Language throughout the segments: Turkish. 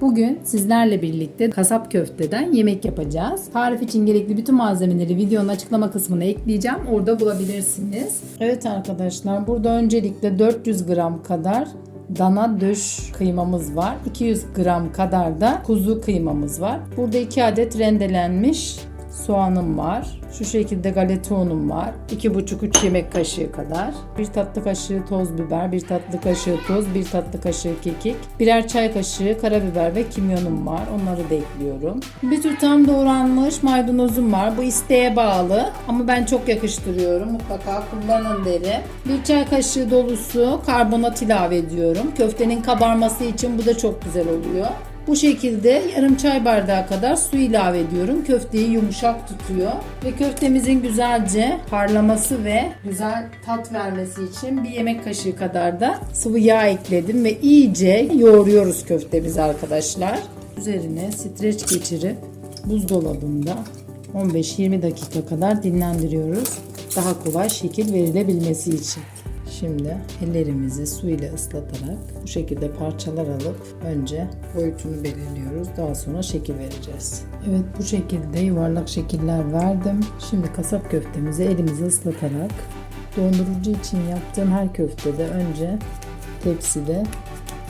Bugün sizlerle birlikte kasap köfteden yemek yapacağız. Tarif için gerekli bütün malzemeleri videonun açıklama kısmına ekleyeceğim. Orada bulabilirsiniz. Evet arkadaşlar burada öncelikle 400 gram kadar dana döş kıymamız var. 200 gram kadar da kuzu kıymamız var. Burada 2 adet rendelenmiş soğanım var. Şu şekilde galeta unum var. 2,5-3 yemek kaşığı kadar. 1 tatlı kaşığı toz biber, 1 tatlı kaşığı tuz, 1 tatlı kaşığı kekik, birer çay kaşığı karabiber ve kimyonum var. Onları da ekliyorum. Bir tutam doğranmış maydanozum var. Bu isteğe bağlı ama ben çok yakıştırıyorum. Mutlaka kullanın derim. Bir çay kaşığı dolusu karbonat ilave ediyorum. Köftenin kabarması için bu da çok güzel oluyor. Bu şekilde yarım çay bardağı kadar su ilave ediyorum. Köfteyi yumuşak tutuyor. Ve köftemizin güzelce parlaması ve güzel tat vermesi için bir yemek kaşığı kadar da sıvı yağ ekledim ve iyice yoğuruyoruz köftemizi arkadaşlar. Üzerine streç geçirip buzdolabında 15-20 dakika kadar dinlendiriyoruz. Daha kolay şekil verilebilmesi için. Şimdi ellerimizi su ile ıslatarak bu şekilde parçalar alıp önce boyutunu belirliyoruz. Daha sonra şekil vereceğiz. Evet bu şekilde yuvarlak şekiller verdim. Şimdi kasap köftemizi elimizi ıslatarak dondurucu için yaptığım her köftede önce tepside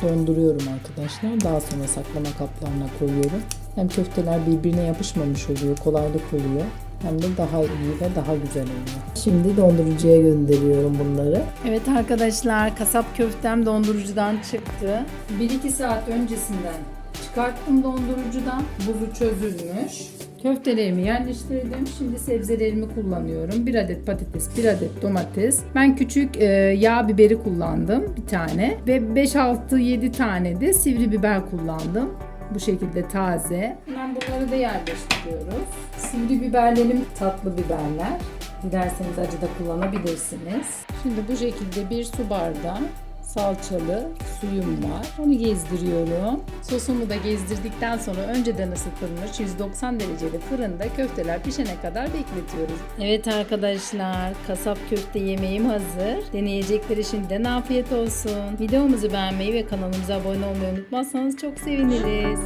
donduruyorum arkadaşlar. Daha sonra saklama kaplarına koyuyorum. Hem köfteler birbirine yapışmamış oluyor, kolaylık oluyor. Hem de daha iyi ve daha güzel oluyor. Şimdi dondurucuya gönderiyorum bunları. Evet arkadaşlar kasap köftem dondurucudan çıktı. 1-2 saat öncesinden çıkarttım dondurucudan. Buzu çözülmüş. Köftelerimi yerleştirdim. Şimdi sebzelerimi kullanıyorum. 1 adet patates, 1 adet domates. Ben küçük e, yağ biberi kullandım bir tane. Ve 5-6-7 tane de sivri biber kullandım. Bu şekilde taze. Hemen bunları da yerleştiriyoruz. Sivri biberlerim tatlı biberler. Dilerseniz acı da kullanabilirsiniz. Şimdi bu şekilde bir su bardağı salçalı suyum var. Onu gezdiriyorum. Sosumu da gezdirdikten sonra önceden ısıtılmış 190 derecede fırında köfteler pişene kadar bekletiyoruz. Evet arkadaşlar kasap köfte yemeğim hazır. Deneyecekleri şimdiden afiyet olsun. Videomuzu beğenmeyi ve kanalımıza abone olmayı unutmazsanız çok seviniriz.